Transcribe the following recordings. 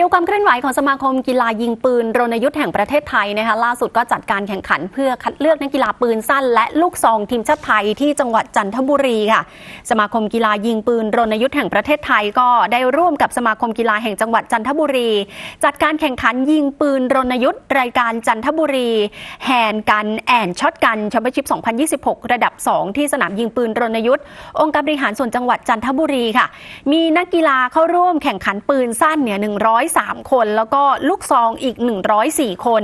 ดูความเคลื่อนไหวของสมาคมกีฬายิงปืนรณยุทธ์แห่งประเทศไทยนะคะล่าสุดก็จัดการแข่งขันเพื่อคัดเลือกนักกีฬาปืนสั้น และลูกซองทีมชาติไทยที่จังหวัดจันทบุรีค่ะ สมาคมกีฬายิงปืนรณยุทธ์แห่งประเทศไทยก็ได้ร่วมกับสมาคมกีฬาแห่งจังหวัดจันทบุรี จัดการแข่งขันยิงปืนรณยุทธ์รายการจันทบุรีแฮนกันแอนช็อตกันแชมเปี้ยนชิพ 2026 ระดับ 2 ที่สนามยิงปืนรณยุทธ์องค์การบริหารส่วนจังหวัดจันทบุรีค่ะ มีนักกีฬาเข้าร่วมแข่งขันปืนสั้นเนี่ย100 103 คน แล้วก็ลูกซองอีก 104 คน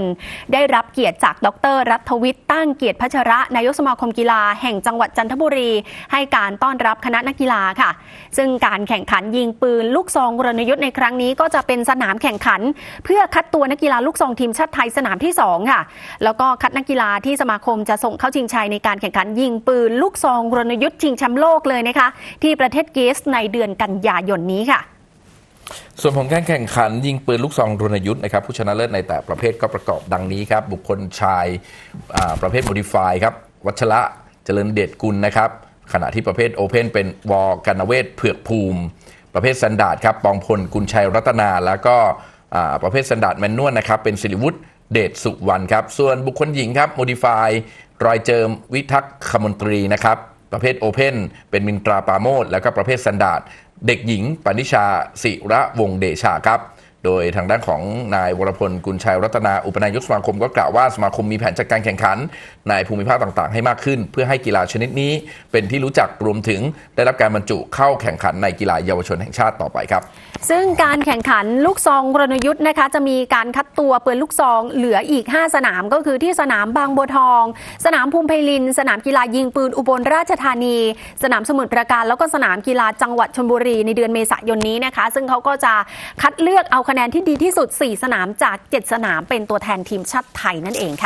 ได้รับเกียรติจากดร รัฐวิทย์ตั้งเกียรติพัชระ นายกสมาคมกีฬาแห่งจังหวัดจันทบุรี ให้การต้อนรับคณะนักกีฬาค่ะ ซึ่งการแข่งขันยิงปืน ลูกซองรณยุทธ์ในครั้งนี้ก็จะเป็นสนามแข่งขัน เพื่อคัดตัวนักกีฬาลูกซองทีมชาติไทยสนามที่ 2 ค่ะ แล้วก็คัดนักกีฬาที่สมาคมจะส่งเข้าชิงชัยในการแข่งขันยิงปืน ลูกซองรณยุทธ์ชิงแชมป์โลกเลยนะคะ ที่ประเทศกรีซในเดือนกันยายนนี้ค่ะ ส่วนของการแข่งขันยิงปืนลูกซองรณยุทธ์นะครับผู้ชนะเลิศในแต่ประเภทก็ประกอบดังนี้ครับบุคคลชายประเภทโมดิฟายครับวัชระเจริญเดชกุลนะครับขณะที่ประเภทโอเพนเป็นวอกันเวศเผือกภูมิ ประเภทสันดาดครับปองพลกุลชัยรัตนา แล้วก็ประเภทสันดาดแมนนวลนะครับเป็นศิริวุฒิเดชสุวรรณครับส่วนบุคคลหญิงครับโมดิฟายรอยเจิมวิทักษ์คมนตรีนะครับ ประเภทโอเพนเป็นมินตราปาโมดแล้วก็ประเภทสันดาดเด็กหญิงปณิชาศิระวงเดชาครับ โดยทางด้านของนายวรพลกุลชัยรัตนาอุปนายกสมาคมก็กล่าวว่าสมาคมมีแผนจัดการแข่งขัน ในภูมิภาคต่างๆ ให้มากขึ้น เพื่อให้กีฬาชนิดนี้เป็นที่รู้จักรวมถึงได้รับการบรรจุเข้าแข่งขันในกีฬาเยาวชนแห่งชาติต่อไปครับ ซึ่งการแข่งขันลูกซองรณยุทธ์นะคะจะมีการคัดตัวปืนลูกซองเหลืออีก 5 สนามก็คือที่สนามบางบัวทอง สนามภูมิไพลิน สนามกีฬายิงปืนอุบลราชธานี สนามสมุทรปราการแล้วก็สนามกีฬาจังหวัดชลบุรีในเดือนเมษายนนี้นะคะ ซึ่งเขาก็จะคัดเลือกเอาคะแนนที่ดีที่สุด 4 สนามจาก 7 สนามเป็นตัวแทนทีมชาติไทยนั่นเองค่ะ